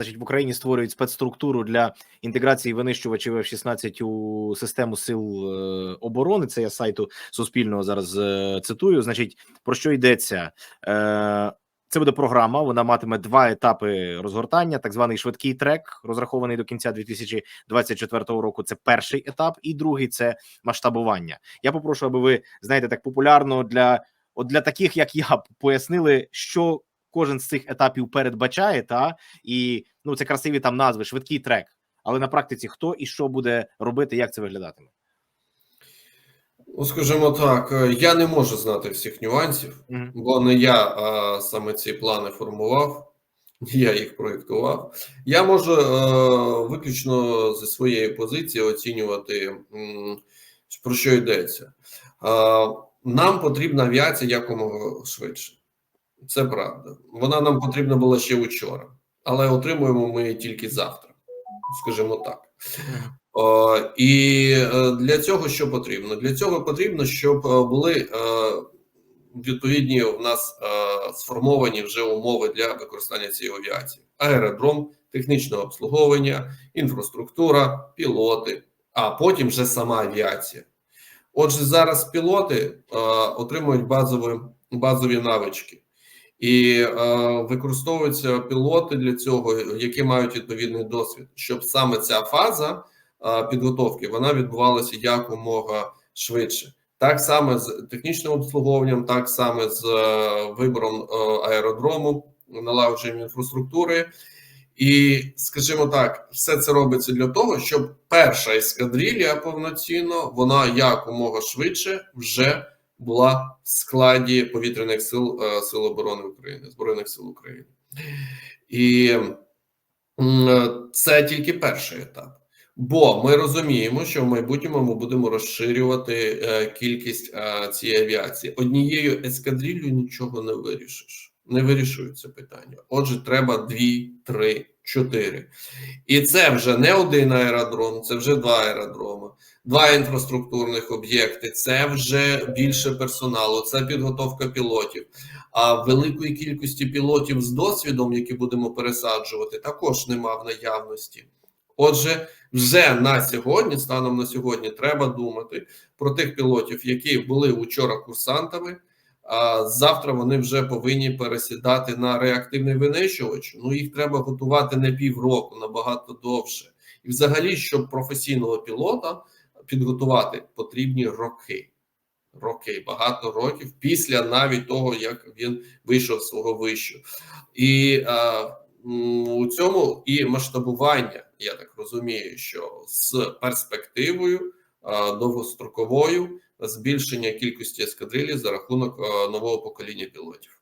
Значить, в Україні створюють спецструктуру для інтеграції винищувачів F-16 у систему сил е, оборони. Це я сайту Суспільного зараз е, цитую. Значить, про що йдеться? Е, це буде програма. Вона матиме два етапи розгортання. Так званий швидкий трек, розрахований до кінця 2024 року. Це перший етап, і другий це масштабування. Я попрошу, аби ви знаєте, так популярно для от для таких, як я, пояснили, що кожен з цих етапів передбачає, та і ну це красиві там назви, швидкий трек. Але на практиці хто і що буде робити, як це виглядатиме? Ну, скажімо так, е, я не можу знати всіх нюансів, Мгм. бо не я а, саме ці плани формував, я їх проєктував. Я можу е, виключно зі своєї позиції оцінювати, про що йдеться. Е, нам потрібна авіація якомога швидше. Це правда. Вона нам потрібна була ще вчора, але отримуємо ми тільки завтра, скажімо так. О, і е, для цього що потрібно? Для цього потрібно, щоб е, були е, відповідні в нас е, сформовані вже умови для використання цієї авіації: аеродром, технічне обслуговування, інфраструктура, пілоти, а потім вже сама авіація. Отже, зараз пілоти е, отримують базові, базові навички. І е, використовуються пілоти для цього, які мають відповідний досвід, щоб саме ця фаза е, підготовки вона відбувалася якомога швидше. Так само з технічним обслуговуванням, так само з е, вибором е, аеродрому, налагодженням інфраструктури. І, скажімо так, все це робиться для того, щоб перша ескадрилья повноцінно вона якомога швидше вже була в складі повітряних сил е, Сил оборони України, Збройних сил України. І е, це тільки перший етап. Бо ми розуміємо, що в майбутньому ми будемо розширювати е, кількість цієї авіації. Однією ескадрилью нічого не вирішиш, не вирішується питання. Отже, треба дві, три, чотири. І це вже не один аеродром, це вже два аеродроми, два інфраструктурних об'єкти, це вже більше персоналу, це підготовка пілотів. А великої кількості пілотів з досвідом, які будемо пересаджувати, також нема в наявності. Отже, вже на сьогодні, станом на сьогодні, треба думати про тих пілотів, які були вчора курсантами. А завтра вони вже повинні пересідати на реактивний винищувач. Ну їх треба готувати не півроку, набагато довше. І, взагалі, щоб професійного пілота підготувати, потрібні роки. Роки, багато років після навіть того, як він вийшов з свого вищу. І а, у цьому і масштабування, я так розумію, що з перспективою а, довгостроковою збільшення кількості ескадрилі за рахунок а, нового покоління пілотів.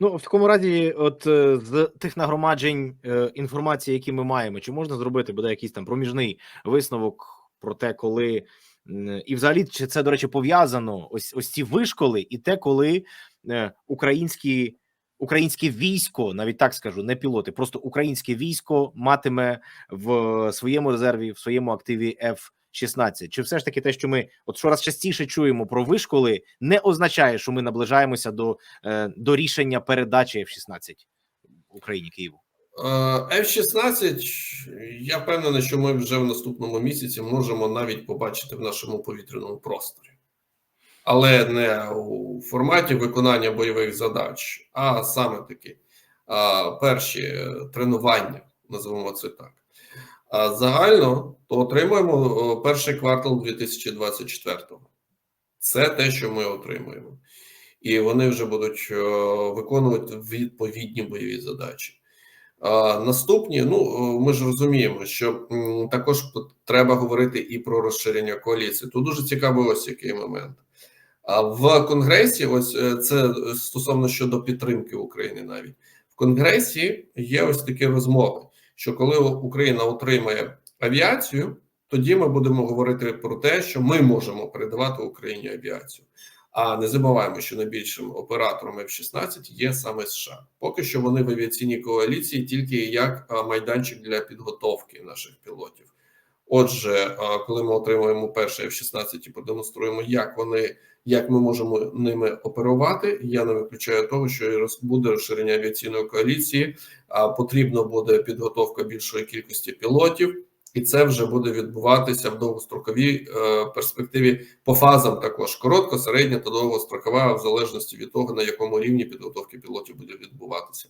Ну в такому разі, от е, з тих нагромаджень е, інформації, які ми маємо, чи можна зробити буде якийсь там проміжний висновок про те, коли і взагалі чи це до речі пов'язано ось ось ці вишколи, і те, коли е, українські. Українське військо, навіть так скажу, не пілоти, просто українське військо матиме в своєму резерві, в своєму активі F-16. Чи все ж таки те, що ми от щораз частіше чуємо про вишколи, не означає, що ми наближаємося до, е, до рішення передачі F-16 Україні Києву? Е, F-16, я впевнений, що ми вже в наступному місяці можемо навіть побачити в нашому повітряному просторі, але не у форматі виконання бойових задач, а саме таки перші тренування, називаємо це так. А загально то отримуємо перший квартал 2024-го. Це те, що ми отримуємо, і вони вже будуть виконувати відповідні бойові задачі. Наступні, ну ми ж розуміємо, що також треба говорити і про розширення коаліції. Тут дуже цікавий ось який момент. А в Конгресі, ось е, це стосовно щодо підтримки України, навіть в Конгресі є ось такі розмови, що коли Україна отримає авіацію, тоді ми будемо говорити про те, що ми можемо передавати Україні авіацію. А не забуваємо, що найбільшим оператором F-16 є саме США. Поки що вони в авіаційній коаліції тільки як майданчик для підготовки наших пілотів. Отже, коли ми отримаємо перший F-16 і продемонструємо, як вони, як ми можемо ними оперувати, я не виключаю того, що буде розширення авіаційної коаліції, потрібно буде підготовка більшої кількості пілотів, і це вже буде відбуватися в довгостроковій е, перспективі по фазам також коротко, середня та довгострокова, в залежності від того на якому рівні підготовки пілотів буде відбуватися.